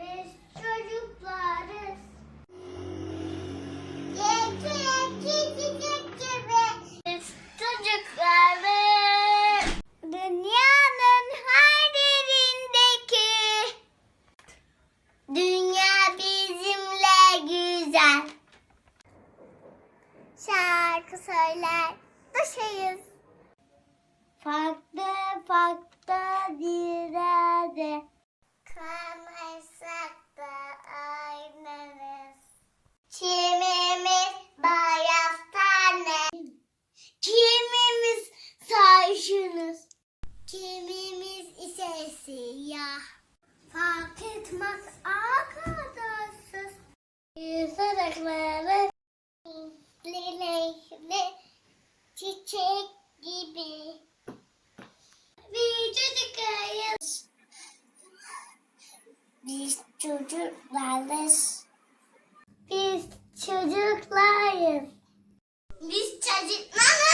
Biz çocuklarız. Yeki çiçek gibi. Biz çocuklarız. Dünyanın her yerindeki Dünya bizimle güzel. Şarkı söyler, düşeyiz. Farklı farklı dilerde. Yüzerekleri lilekli çiçek gibi. Bir çocukluyuz. Biz çocuklarız. Biz çocuklarız. Biz çocuklarız.